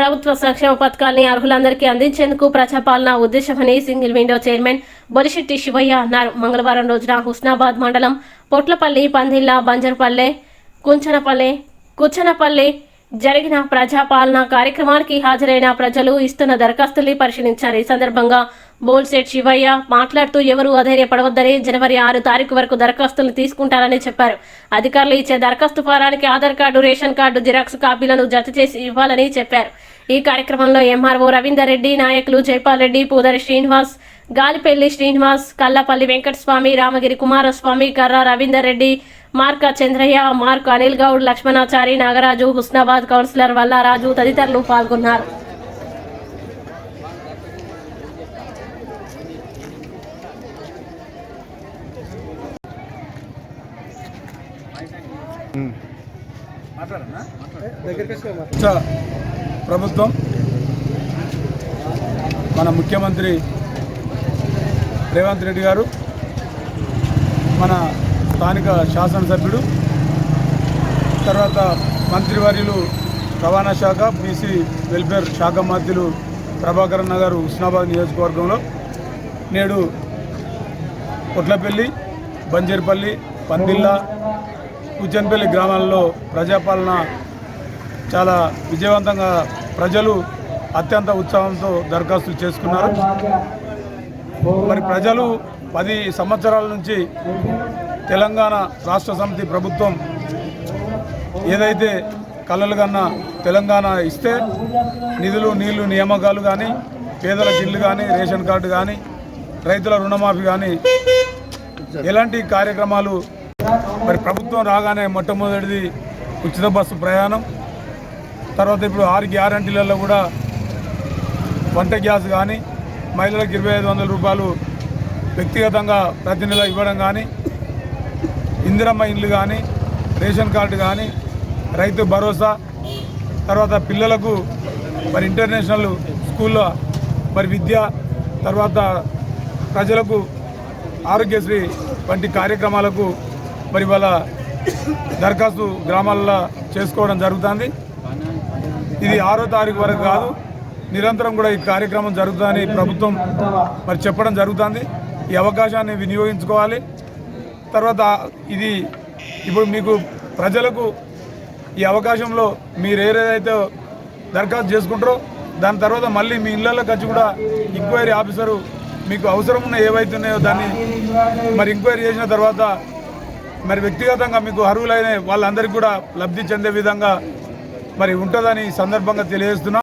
ప్రభుత్వ సంక్షేమ పథకాల్ని అర్హులందరికీ అందించేందుకు ప్రజాపాలన ఉద్దేశమని single window chairman Bolisetti Sivaiah అన్నారు. మంగళవారం రోజున హుస్నాబాద్ మండలం పొట్లపల్లి పందిళ్ళ బంజరపల్లె కుంచనపల్లె కుచ్చనపల్లి జరిగిన ప్రజాపాలన కార్యక్రమానికి హాజరైన ప్రజలు ఇస్తున్న దరఖాస్తుల్ని పరిశీలించారు. ఈ సందర్భంగా బోల్సెట్ శివయ్య మాట్లాడుతూ ఎవరూ అధైర్యపడవద్దని జనవరి ఆరు తారీఖు వరకు దరఖాస్తులు తీసుకుంటారని చెప్పారు. అధికారులు ఇచ్చే దరఖాస్తు ఫారానికి Aadhaar card ration card xerox కాపీలను జత చేసి ఇవ్వాలని చెప్పారు. ఈ కార్యక్రమంలో ఎంఆర్ఓ రవీందర్ రెడ్డి నాయకులు జైపాల్ రెడ్డి పూదరి శ్రీనివాస్ గాలిపల్లి శ్రీనివాస్ కల్లపల్లి వెంకటస్వామి రామగిరి కుమారస్వామి కర్ర రవీందర్ రెడ్డి మార్క చంద్రయ్య మార్క్ అనిల్ గౌడ్ లక్ష్మణాచారి నాగరాజు హుస్నాబాద్ కౌన్సిలర్ వల్లారాజు తదితరులు పాల్గొన్నారు. ప్రభుత్వం మన ముఖ్యమంత్రి రేవంత్ రెడ్డి గారు మన స్థానిక శాసనసభ్యుడు తర్వాత మంత్రివర్యులు రవాణా శాఖ బీసీ వెల్ఫేర్ శాఖ మంత్రులు ప్రభాకరన్ నగర్ హుస్నాబాద్ నియోజకవర్గంలో నేడు కొట్లపల్లి బంజర్పల్లి పందిల్లా ఉజ్జన్పల్లి గ్రామాల్లో ప్రజాపాలన చాలా విజయవంతంగా ప్రజలు అత్యంత ఉత్సాహంతో దరఖాస్తులు చేసుకున్నారు. మరి ప్రజలు పది సంవత్సరాల నుంచి తెలంగాణ రాష్ట్ర సమితి ప్రభుత్వం ఏదైతే కళలు కన్నా తెలంగాణ ఇస్తే నిధులు నీళ్ళు నియామకాలు కానీ పేదలకు ఇల్లు కానీ రేషన్ కార్డు కానీ రైతుల రుణమాఫీ కానీ ఎలాంటి కార్యక్రమాలు మరి ప్రభుత్వం రాగానే మొట్టమొదటిది ఉచిత బస్సు ప్రయాణం. తర్వాత ఇప్పుడు ఆరు గ్యారంటీలలో కూడా వంట గ్యాస్ కానీ మహిళలకు ఇరవై ఐదు వందల రూపాయలు వ్యక్తిగతంగా ప్రతి నెల ఇవ్వడం కానీ ఇందిరమ్మ ఇండ్లు కానీ రేషన్ కార్డు కానీ రైతు భరోసా తర్వాత పిల్లలకు మరి ఇంటర్నేషనల్ స్కూల్లో మరి విద్య తర్వాత ప్రజలకు ఆరోగ్యశ్రీ వంటి కార్యక్రమాలకు మరి వాళ్ళ దరఖాస్తు గ్రామాల్లో చేసుకోవడం జరుగుతుంది. ఇది ఆరో తారీఖు వరకు కాదు నిరంతరం కూడా ఈ కార్యక్రమం జరుగుతుందని ప్రభుత్వం మరి చెప్పడం జరుగుతుంది. ఈ అవకాశాన్ని వినియోగించుకోవాలి. తర్వాత ఇది ఇప్పుడు మీకు ప్రజలకు ఈ అవకాశంలో మీరు ఏదైతే దరఖాస్తు చేసుకుంటారో దాని తర్వాత మళ్ళీ మీ ఇళ్ళలోకి వచ్చి కూడా ఎంక్వైరీ ఆఫీసరు మీకు అవసరం ఉన్న ఏవైతే ఉన్నాయో దాన్ని మరి ఎంక్వైరీ చేసిన తర్వాత మరి వ్యక్తిగతంగా మీకు అర్హులైన వాళ్ళందరికీ కూడా లబ్ధి చెందే విధంగా మరి ఉంటుందని సందర్భంగా తెలియజేస్తున్నాం.